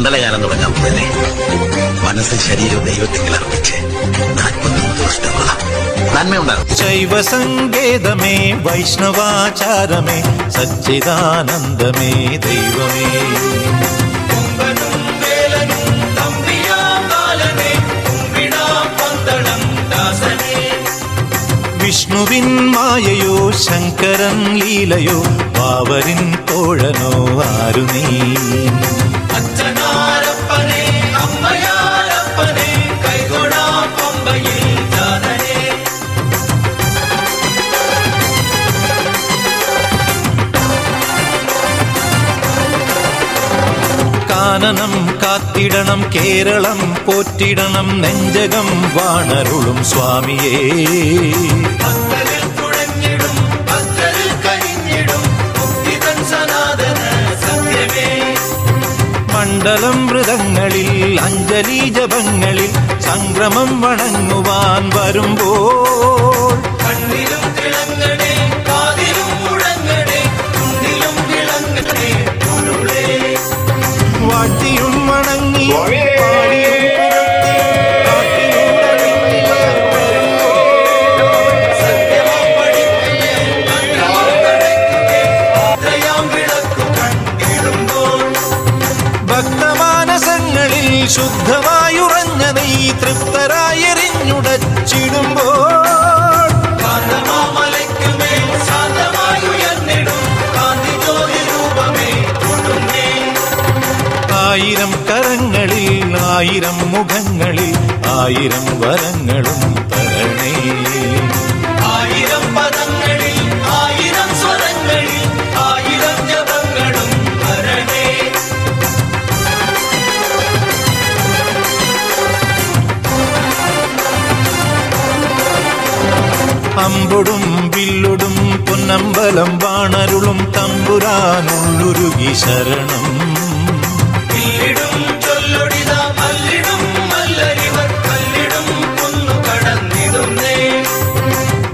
മണ്ഡലകാലം തുടങ്ങാൻ പോയല്ലേ മനസ്സ് ശരീരവും ദൈവത്തിൽ അർപ്പിച്ച് സങ്കേതമേ വൈഷ്ണവാചാരമേ സച്ചിദാനന്ദമേ ദൈവമേ. വിഷ്ണുവിൻ മായയോ ശങ്കരൻ ലീലയോ പാവരിൻ തോഴനോ ആരു കാനനം കാത്തിടണം കേരളം പോറ്റിടണം നെഞ്ചകം വാണരുളും സ്വാമിയേ. മണ്ഡലം മൃതങ്ങളിൽ അഞ്ജലി ജപങ്ങളിൽ സംക്രമം വണങ്ങുവാൻ വരുമ്പോൾ കണ്ണിലും തിളങ്ങണേ ശുദ്ധമായുറഞ്ഞ നീ തൃപ്തരായെറിഞ്ഞുടച്ചിടുമ്പോൾ ആയിരം കരങ്ങളിൽ ആയിരം മുഖങ്ങളിൽ ആയിരം വരങ്ങളും തരണേ. അമ്പൊടും വില്ലൊടും പൊന്നമ്പലം വാണരുളും തമ്പുരാനുള്ളുരുകി ശരണം. ഇല്ലിടും ചൊല്ലൊടിത മല്ലിടും മല്ലരിവർ കല്ലിടും കുന്നു കടന്നിടുന്നേ.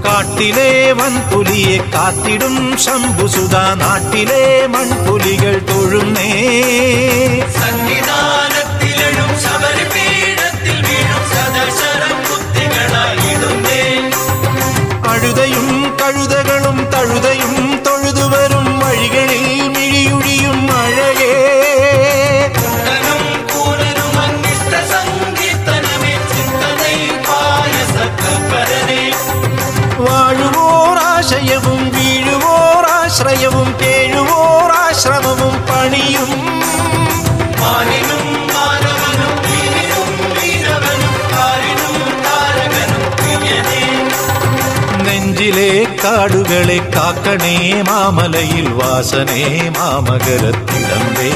കാട്ടിലെ വൻപുലിയെ കാത്തിടും ശംഭുസുത നാട്ടിലെ മൺപുലികൾ തൊഴുന്നേ. സന്നിധാനത്തിലെഴും ശബരിപീഠത്തിൽ വീഴും സദശരം. கழுதையும் கழுதகள் காடுகளை காக்கனே மாமலையில் வாசனே மாமகரத்திடம்பே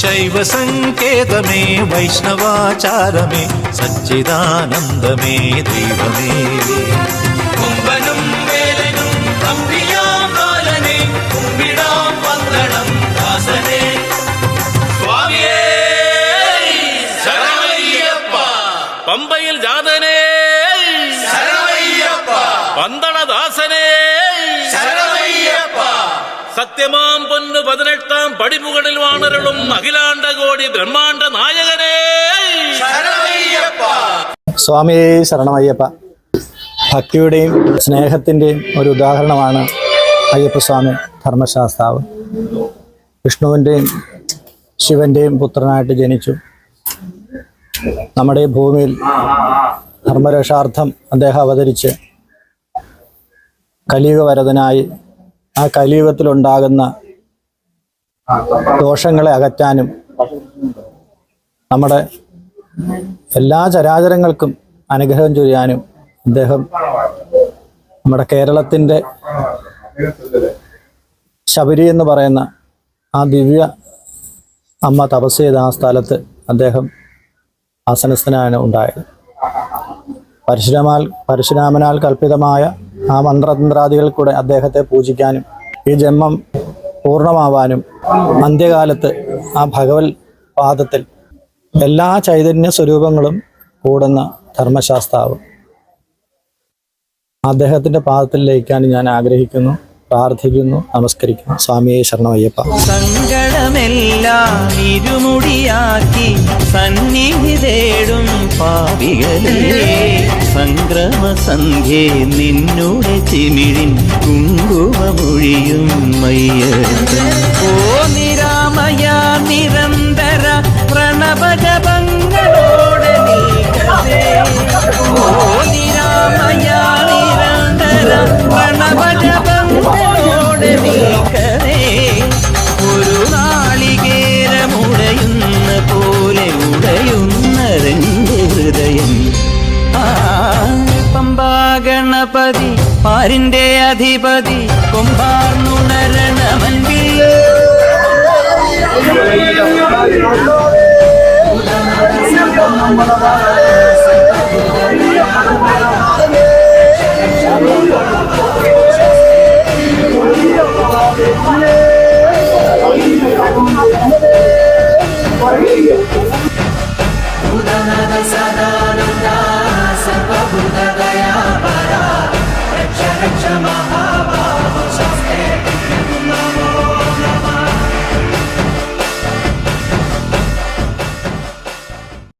சைவ சங்கேதமே வைஷ்ணவாச்சாரமே சச்சிதானந்தமே தெய்வமே. கும்பனும் வேலனும் தம்பியாம் பாலனே கும்பிடா പമ്പയിൽ ജാതനേ. ശരണമയ്യപ്പ പന്തളദാസനേ. ശരണമയ്യപ്പ സത്യമാം പൊന്നു പതിനെട്ടാം പടിമുകളിൽ വാണരളും അഖിലാണ്ട കോടി ബ്രഹ്മാണ്ട നായകനേ. സ്വാമി സ്വാമിയെ ശരണമയ്യപ്പ. ഭക്തിയുടെയും സ്നേഹത്തിന്റെയും ഒരു ഉദാഹരണമാണ് അയ്യപ്പസ്വാമി ധർമ്മശാസ്താവ്. വിഷ്ണുവിന്റെയും ശിവന്റെയും പുത്രനായിട്ട് ജനിച്ചു. നമ്മുടെ ഈ ഭൂമിയിൽ ധർമ്മരക്ഷാർത്ഥം അദ്ദേഹം അവതരിച്ച് കലിയുഗവരതനായി ആ കലിയുഗത്തിലുണ്ടാകുന്ന ദോഷങ്ങളെ അകറ്റാനും നമ്മുടെ എല്ലാ ചരാചരങ്ങൾക്കും അനുഗ്രഹം ചൊരിയാനും അദ്ദേഹം നമ്മുടെ കേരളത്തിന്റെ ശബരി എന്ന് പറയുന്ന ആ ദിവ്യ അമ്മ തപസ് ചെയ്ത ആ സ്ഥലത്ത് അദ്ദേഹം ആസനസ്ഥനാണ് ഉണ്ടായത്. പരശുരാമാൽ പരശുരാമനാൽ കൽപ്പിതമായ ആ മന്ത്രതന്ത്രാദികൾ കൂടെ അദ്ദേഹത്തെ പൂജിക്കാനും ഈ ജന്മം പൂർണമാവാനും അന്ത്യകാലത്ത് ആ ഭഗവത് പാദത്തിൽ എല്ലാ ചൈതന്യ സ്വരൂപങ്ങളും കൂടുന്ന ധർമ്മശാസ്താവ്. അദ്ദേഹത്തിന്റെ പാദത്തിൽ ലയിക്കാൻ ഞാൻ ആഗ്രഹിക്കുന്നു. പ്രാർത്ഥിക്കുന്നു നമസ്കരിക്കുന്നു. സ്വാമിയെ ശരണമയ്യപ്പ. സങ്കടമെല്ലാം ഇരുമുടിയാക്കി സന്നിധി തേടും പാപികളെ. സംക്രമ സന്ധ്യേ നിന്നുടെ ചിമിഴിൻ കുങ്കുമൊഴിയും മയ്യ ഓ നിരാമയ നിരന്തര പ്രണവജപങ്ങളോടെ പാരിന്റെ അധിപതി കൊമ്പാർന്നുണരണമൻപിൽ ും